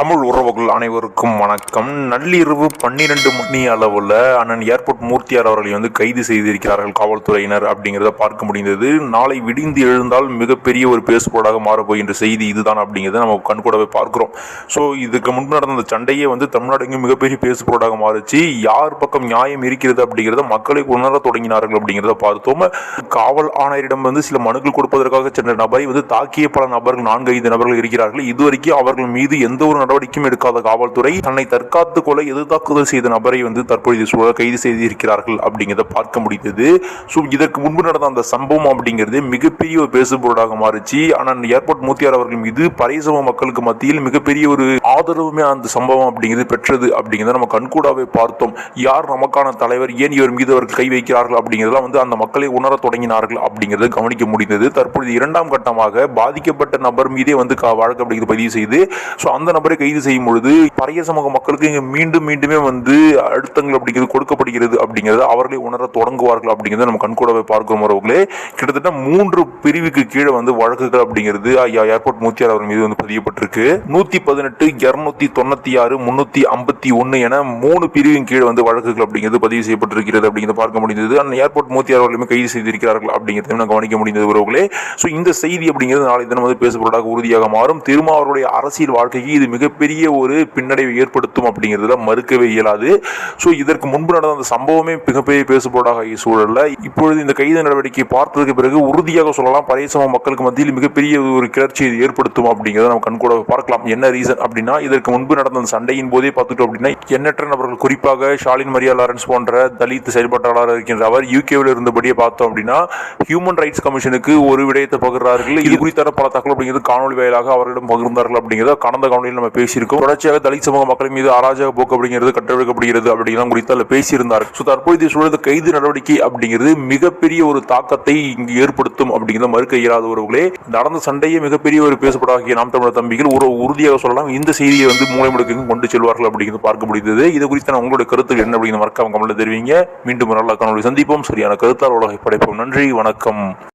தமிழ் உறவுகள் அனைவருக்கும் வணக்கம். நள்ளிரவு பன்னிரண்டு மணி அளவில் அண்ணன் ஏர்போர்ட் மூர்த்தியார் அவர்களை வந்து கைது செய்திருக்கிறார்கள் காவல்துறையினர் அப்படிங்கிறத பார்க்க முடிந்தது. நாளை விடிந்து எழுந்தால் மிகப்பெரிய ஒரு பேசுபொருளாக மாறப்போகின்ற செய்தி இதுதான் அப்படிங்கிறத நம்ம கண்கூடவே பார்க்குறோம். ஸோ இதுக்கு முன்பு நடந்த அந்த சண்டையே வந்து தமிழ்நாடு மிகப்பெரிய பேசுபொருளாக மாறுச்சு. யார் பக்கம் நியாயம் இருக்கிறது அப்படிங்கிறத மக்களை உணர தொடங்கினார்கள் அப்படிங்கிறத பார்த்தோம். காவல் ஆணையரிடம் வந்து சில மனுக்கள் கொடுப்பதற்காக சென்ற நபரை வந்து தாக்கிய பல நபர்கள் நான்கு ஐந்து நபர்கள் இருக்கிறார்கள். இதுவரைக்கும் அவர்கள் மீது எந்த ஒரு நடவடிக்கையும் எடுக்காத காவல்துறை தன்னை தற்காத்து கொள்ள எதிர்த்தாக்குதல் செய்த நபரை வந்து தற்பொழுது சூழல் கைது செய்திருக்கிறார்கள் அப்படிங்கிறத பார்க்க முடிந்தது. ஸோ இதற்கு முன்பு நடந்த அந்த சம்பவம் அப்படிங்கிறது மிகப்பெரிய ஒரு பேசுபொருளாக மாறுச்சு. ஆனால் ஏர்போர்ட் மூத்தியார் அவர்கள் மீது பரிசவ மக்களுக்கு மத்தியில் மிகப்பெரிய ஒரு ஆதரவுமே அந்த சம்பவம் அப்படிங்கிறது பெற்றது அப்படிங்கிறத நம்ம கண்கூடாவே பார்த்தோம். யார் நமக்கான தலைவர்? ஏன் இவர் மீது அவர்கள் கை வைக்கிறார்கள் அப்படிங்கிறதெல்லாம் வந்து அந்த மக்களை உணர தொடங்கினார்கள் அப்படிங்கிறது கவனிக்க முடிந்தது. தற்பொழுது இரண்டாம் கட்டமாக பாதிக்கப்பட்ட நபர் மீதே வந்து வழக்கு அப்படிங்கிறது பதிவு செய்து ஸோ அந்த நபரை கைது செய்யும் பொழுது பழைய சமூக மக்களுக்கு இங்கே மீண்டும் மீண்டுமே வந்து அழுத்தங்கள் அப்படிங்கிறது கொடுக்கப்படுகிறது அப்படிங்கிறது அவர்களை உணர தொடங்குவார்கள் அப்படிங்கிறத நம்ம கண்கூடவே பார்க்கிறோம் உறவுகளே. கிட்டத்தட்ட மூன்று பிரிவுக்கு கீழே வந்து வழக்குகள் அப்படிங்கிறது ஐயா ஏர்போர்ட் மூத்தியார் அவர் மீது வந்து பதியப்பட்டிருக்கு. நூத்தி பதினெட்டு இருநூத்தி தொண்ணூத்தி ஆறு முன்னூத்தி ஐம்பத்தி ஒன்னு என மூணு பிரிவின் கீழே வந்து வழக்குகள் அப்படிங்கிறது பதிவு செய்யப்பட்டிருக்கிறது அப்படிங்கிறத பார்க்க முடிந்தது. அந்த ஏர்போர்ட் மூத்தியார் அவர்களுமே கைது செய்திருக்கிறார்கள் அப்படிங்கிறதையும் நான் கவனிக்க முடிந்தது உறவுகளே. ஸோ இந்த செய்தி அப்படிங்கிறது நாளை தினம் வந்து பேசப்படாக உறுதியாக மாறும். திருமாவருடைய அரசியல் வாழ்க்கைக்கு இது மிக மிகப்பெரிய ஒரு பின்னடைவை ஏற்படுத்தும் அப்படிங்கிறதுல மறுக்கவே இயலாது. ஸோ இதற்கு முன்பு நடந்த அந்த சம்பவமே மிகப்பெரிய ஆகிய சூழல்ல இப்பொழுது இந்த கைது நடவடிக்கை பார்த்ததுக்கு பிறகு உறுதியாக சொல்லலாம் பரையசம மக்களுக்கு மத்தியில் மிகப்பெரிய ஒரு கிளர்ச்சியை இது ஏற்படுத்தும் அப்படிங்கிறத நம்ம கண்கூட பார்க்கலாம். என்ன ரீசன் அப்படின்னா இதற்கு முன்பு நடந்த அந்த சண்டையின் போதே பார்த்துட்டோம் அப்படின்னா எண்ணற்ற நபர்கள் குறிப்பாக ஷாலின் மரியா லாரன்ஸ் போன்ற தலித் செயல்பாட்டாளர் இருக்கின்ற அவர் யூகேவில் இருந்தபடியே பார்த்தோம் அப்படின்னா ஹியூமன் ரைட்ஸ் கமிஷனுக்கு ஒரு விடயத்தை பகிர்றார்கள். இது குறித்தான பல தகவல் அப்படிங்கிறது காணொலி வாயிலாக அவர்களிடம் பகிர்ந்தார்கள் அப்படிங்கிறத கடந்த காணொலியில் நம்ம பேசியிருக்கோம். தொடர்ச்சியாக தலித் சமூக மக்கள் மீது அராஜக போக்கு அப்படிங்கிறது கட்டவிழ்க்கப்படுகிறது அப்படிங்கிறத குறித்து அதில் பேசியிருந்தார். ஸோ தற்போதைய சூழல் கைது நடவடிக்கை அப்படிங்கிறது மிகப்பெரிய ஒரு தாக்கத்தை இங்கு ஏற்படுத்தும் அப்படிங்கிறத மறுக்க இயலாத உறவுகளே. நடந்த சண்டையே மிகப்பெரிய ஒரு பேசப்படாகிய நாம் தமிழர் தம்பிகள் ஒரு உறுதியாக சொல்லலாம் இந்த செய்தியை வந்து மூளை முடுக்கு கொண்டு செல்வார்கள் அப்படிங்கிறது பார்க்க முடிந்தது. இது குறித்து உங்களுடைய கருத்துக்கள் என்ன அப்படிங்கிற மறக்காம கமலில் தெரிவிங்க. மீண்டும் நல்ல காணொலி சந்திப்போம். சரியான கருத்தால் உலகை படைப்போம். நன்றி வணக்கம்.